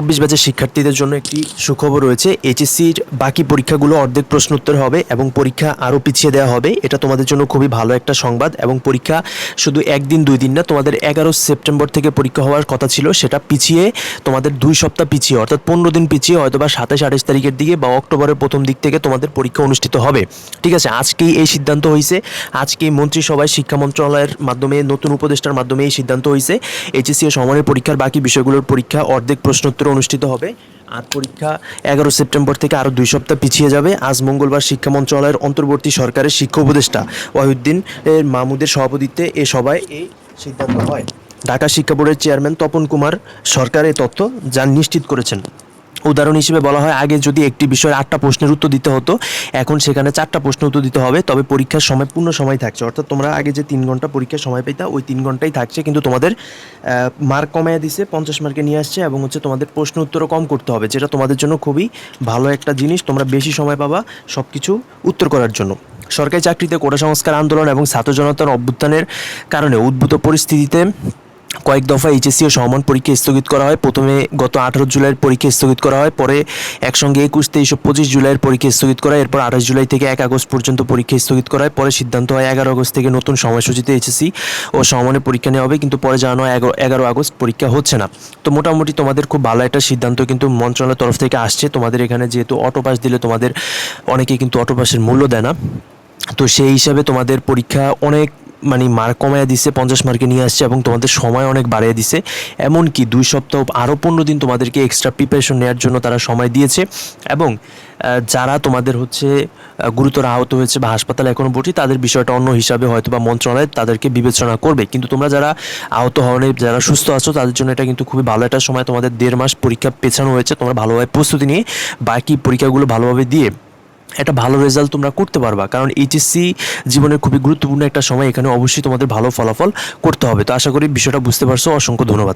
চব্বিশ ব্যাচের শিক্ষার্থীদের জন্য একটি সুখবর রয়েছে। এইচএসসির বাকি পরীক্ষাগুলো অর্ধেক প্রশ্ন উত্তর হবে এবং পরীক্ষা আরও পিছিয়ে দেওয়া হবে। এটা তোমাদের জন্য খুবই ভালো একটা সংবাদ এবং পরীক্ষা শুধু একদিন, দুই দিন না, তোমাদের এগারো সেপ্টেম্বর থেকে পরীক্ষা হওয়ার কথা ছিল। সেটা পিছিয়ে, তোমাদের দুই সপ্তাহ পিছিয়ে, অর্থাৎ পনেরো দিন পিছিয়ে, হয়তো বা সাতাশ, আঠাশ তারিখের দিকে বা অক্টোবরের প্রথম দিক থেকে তোমাদের পরীক্ষা অনুষ্ঠিত হবে। ঠিক আছে, আজকেই এই সিদ্ধান্ত হয়েছে। আজকেই মন্ত্রিসভায় শিক্ষা মন্ত্রণালয়ের মাধ্যমে, নতুন উপদেষ্টার মাধ্যমে এই সিদ্ধান্ত হয়েছে। এইচএসসি ও সমানের পরীক্ষার বাকি বিষয়গুলোর পরীক্ষা, অর্ধেক প্রশ্নোত্তর অনুষ্ঠিত হবে। আর পরীক্ষা এগারো সেপ্টেম্বর থেকে আরও দুই সপ্তাহ পিছিয়ে যাবে। আজ মঙ্গলবার শিক্ষা মন্ত্রণালয়ের অন্তর্বর্তী সরকারের শিক্ষা উপদেষ্টা ওয়াহিউদ্দিন মাহমুদের সভাপতিত্বে এ সভায় এই সিদ্ধান্ত হয়। ঢাকা শিক্ষা বোর্ডের চেয়ারম্যান তপন কুমার সরকার এ তথ্য যা নিশ্চিত করেছেন। উদাহরণ হিসেবে বলা হয়, আগে যদি একটি বিষয়ে আটটা প্রশ্নের উত্তর দিতে হতো, এখন সেখানে চারটা প্রশ্ন উত্তর দিতে হবে, তবে পরীক্ষার সময় পূর্ণ সময় থাকছে। অর্থাৎ তোমরা আগে যে তিন ঘণ্টা পরীক্ষার সময় পেতা ওই তিন ঘন্টাই থাকছে, কিন্তু তোমাদের মার্ক কমায় দিছে, পঞ্চাশ মার্কে নিয়ে আসছে এবং হচ্ছে তোমাদের প্রশ্ন উত্তরও কম করতে হবে, যেটা তোমাদের জন্য খুবই ভালো একটা জিনিস। তোমরা বেশি সময় পাবা সব কিছু উত্তর করার জন্য। সরকারি চাকরিতে কোটা সংস্কার আন্দোলন এবং ছাত্র জনতার অভ্যুত্থানের কারণে উদ্ভূত পরিস্থিতিতে কয়েক দফা এইচএসসি ও সমান পরীক্ষা স্থগিত করা হয়। প্রথমে গত আঠারো জুলাইয়ের পরীক্ষা স্থগিত করা হয়, পরে একসঙ্গে একুশ, তেইশ ও পঁচিশ জুলাইয়ের পরীক্ষা স্থগিত করা এরপর আঠাশ জুলাই থেকে এক আগস্ট পর্যন্ত পরীক্ষা স্থগিত করা হয়, পরে সিদ্ধান্ত হয় এগারো আগস্ট থেকে নতুন সময়সূচিতে এইচএসসি ও সমানের পরীক্ষা নেওয়া হবে, কিন্তু পরে জানানো হয় এগারো আগস্ট পরীক্ষা হচ্ছে না। তো মোটামুটি তোমাদের খুব ভালো একটা সিদ্ধান্ত কিন্তু মন্ত্রণালয়ের তরফ থেকে আসছে। তোমাদের এখানে যেহেতু অটো পাস দিলে তোমাদের, অনেকে কিন্তু অটো পাসের মূল্য দেয় না। তো সেই হিসাবে তোমাদের পরীক্ষা অনেক মানে মার্ক কমায় দিছে, পঞ্চাশ মার্কে নিয়ে আসছে এবং তোমাদের সময় অনেক বাড়িয়ে দিছে। এমনকি দুই সপ্তাহ আরও পনেরো দিন তোমাদেরকে এক্সট্রা প্রিপারেশন নেওয়ার জন্য তারা সময় দিয়েছে। এবং যারা তোমাদের হচ্ছে গুরুতর আহত হয়েছে বা হাসপাতালে এখনও ভর্তি, তাদের বিষয়টা অন্য হিসাবে হয়তো বা মন্ত্রণালয় তাদেরকে বিবেচনা করবে। কিন্তু তোমরা যারা আহত হওয়ার যারা সুস্থ আছো, তাদের জন্য এটা কিন্তু খুবই ভালো একটা সময় তোমাদের দেড় মাস পরীক্ষা পেছানো হয়েছে। তোমরা ভালোভাবে প্রস্তুতি নিয়ে বাকি পরীক্ষাগুলো ভালোভাবে দিয়ে একটা ভালো রেজাল্ট তোমরা করতে পারবা। কারণ এইচএসসি জীবনের খুবই গুরুত্বপূর্ণ একটা সময়, এখানে অবশ্যই তোমাদের ভালো ফলাফল করতে হবে। তো আশা করি বিষয়টা বুঝতে পারছ। অসংখ্য ধন্যবাদ।